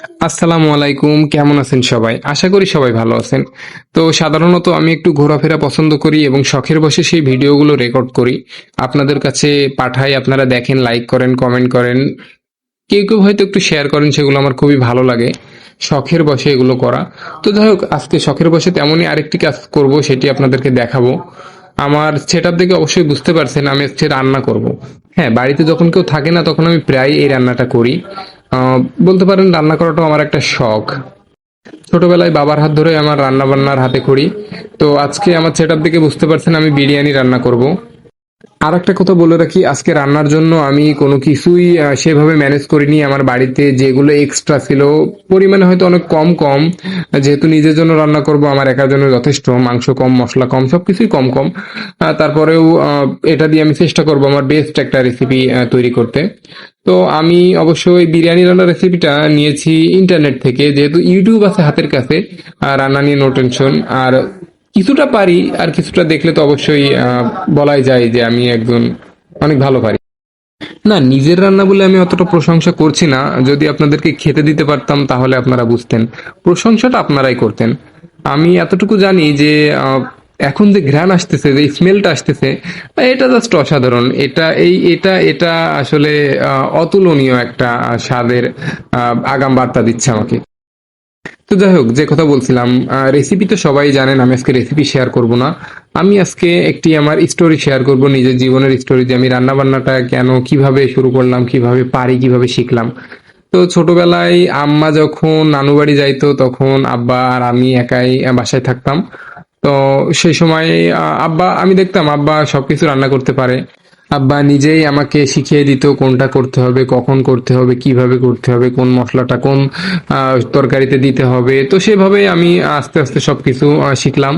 আসসালামু আলাইকুম, কেমন আছেন সবাই? আশা করি সবাই ভালো আছেন। তো সাধারণত আমি একটু ঘোরাফেরা পছন্দ করি এবং শখের বসে সেই ভিডিওগুলো রেকর্ড করি। আপনাদের কাছে পাঠাই, আপনারা দেখেন লাইক করেন কমেন্ট করেন। কেউ কেউ হয়তো একটু শেয়ার করেন, সেগুলো আমার খুবই ভালো লাগে। শখের বসে এগুলো করা। তো যাই হোক, আজকে শখের বসে তেমনই আরেকটি কাজ করব, সেটি আপনাদেরকে দেখাবো। আমার সেটার দিকে অবশ্যই বুঝতে পারছেন, আমি হচ্ছে রান্না করব। হ্যাঁ বাড়িতে যখন কেউ থাকে না, তখন আমি প্রায় এই রান্নাটা করি। বলতে পারেন রান্না করাটাও আমার একটা শখ। ছোটবেলায় বাবার হাত ধরে আমার রান্না বান্নার হাতে করি। তো আজকে আমার সেটার দিকে বুঝতে পারছেন, আমি বিরিয়ানি রান্না করব। আর একটা কথা বলে রাখি, আজকে রান্নার জন্য আমি কোনো কিছুই সেভাবে ম্যানেজ করিনি। আমার বাড়িতে যেগুলো এক্সট্রা ছিল, পরিমাণে হয়তো অনেক কম কম। যেহেতু নিজের জন্য রান্না করব, আমার একার জন্য যথেষ্ট। মাংস কম, মশলা কম সব কিছুই কম। কম তারপরেও এটা দিয়ে আমি চেষ্টা করব আমার বেস্ট একটা রেসিপি তৈরি করতে। তো আমি অবশ্যই বিরিয়ানি রান্নার রেসিপিটা নিয়েছি ইন্টারনেট থেকে। যেহেতু ইউটিউব আছে হাতের কাছে রান্না নিয়ে নো টেনশন আর কিছুটা পারি, আর কিছুটা দেখলে তো অবশ্যই বলাই যায় যে আমি একজন অনেক ভালো পারি। না, নিজের রান্না বলে আমি অতটা প্রশংসা করছি না। যদি আপনাদেরকে খেতে দিতে পারতাম, তাহলে আপনারা বুঝতেন। প্রশংসাটা আপনারাই করতেন। আমি এতটুকু জানি যে এখন যে ঘ্রাণ আসতেছে, যে স্মেলটা আসতেছে এটা জাস্ট অসাধারণ। এটা, এই, এটা এটা আসলে অতুলনীয় একটা স্বাদের আগাম বার্তা দিচ্ছে আমাকে। তো যাই হোক, যে কথা বলছিলাম রেসিপি তো সবাই জানেন, আমি আজকে রেসিপি শেয়ার করব না। আমি আজকে একটি আমার স্টোরি শেয়ার করব, নিজের জীবনের স্টোরি যে আমি রান্না বান্নাটা কেন, কীভাবে শুরু করলাম, কীভাবে পারি, কীভাবে শিখলাম। তো ছোটবেলায় আম্মা যখন নানু বাড়ি যাইতো, তখন আব্বা আর আমি একাই বাসায় থাকতাম। তো সেই সময় আব্বা, আমি দেখতাম আব্বা সবকিছু রান্না করতে পারে। আব্বা, নিজেই আমাকে শিখিয়ে দিত কোনটা করতে হবে, কখন করতে হবে, কীভাবে করতে হবে, কোন মশলাটা কোন তরকারিতে দিতে হবে। তো সেভাবে আমি আস্তে আস্তে সবকিছু শিখলাম।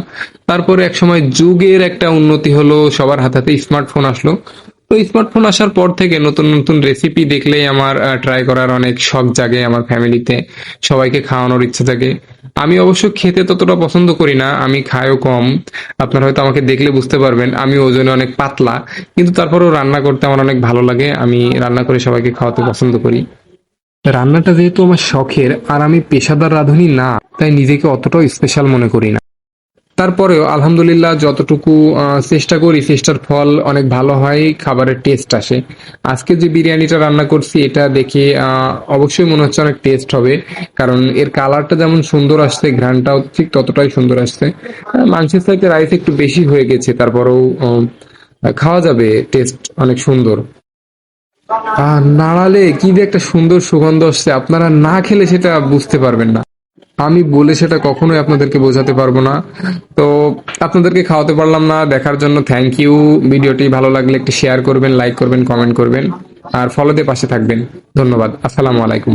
তারপরে একসময় যুগের একটা উন্নতি হলো, সবার হাতে স্মার্টফোন আসলো। তো স্মার্টফোন আসার পর থেকে নতুন নতুন রেসিপি দেখলেই আমার ট্রাই করার অনেক শখ জাগে আমার ফ্যামিলিতে সবাইকে খাওয়ানোর ইচ্ছা জাগে। আমি অবশ্য খেতে ততটা পছন্দ করি না, আমি খাইও কম। আপনারা হয়তো আমাকে দেখলে বুঝতে পারবেন, আমি ওজনে অনেক পাতলা, কিন্তু তারপরেও রান্না করতে আমার অনেক ভালো লাগে। আমি রান্না করে সবাইকে খাওয়াতে পছন্দ করি। রান্নাটা যেহেতু আমার শখের, আর আমি পেশাদার রাঁধুনি না, তাই নিজেকে অতটাও স্পেশাল মনে করি না। তারপরেও আলহামদুলিল্লাহ যতটুকু চেষ্টা করি, চেষ্টার ফল অনেক ভালো হয়, খাবারের টেস্ট আসে। আজকে যে বিরিয়ানিটা রান্না করছি, এটা দেখে অবশ্যই মনে হচ্ছে অনেক টেস্ট হবে, কারণ এর কালারটা যেমন সুন্দর আসছে, ঘ্রাণটাও ঠিক ততটাই সুন্দর আসছে। মাংসের সাথে রাইস একটু বেশি হয়ে গেছে, তারপরেও খাওয়া যাবে টেস্ট অনেক সুন্দর। নাড়ালে কি যে একটা সুন্দর সুগন্ধ আসছে, আপনারা না খেলে সেটা বুঝতে পারবেন না। আমি বলে সেটা কখনোই আপনাদেরকে বোঝাতে পারব না। তো আপনাদেরকে খাওয়াতে পারলাম না, দেখার জন্য থ্যাংক ইউ ভিডিওটি ভালো লাগলে একটু শেয়ার করবেন লাইক করবেন কমেন্ট করবেন। আর ফলো দিয়ে পাশে থাকবেন। ধন্যবাদ। আসসালামু আলাইকুম।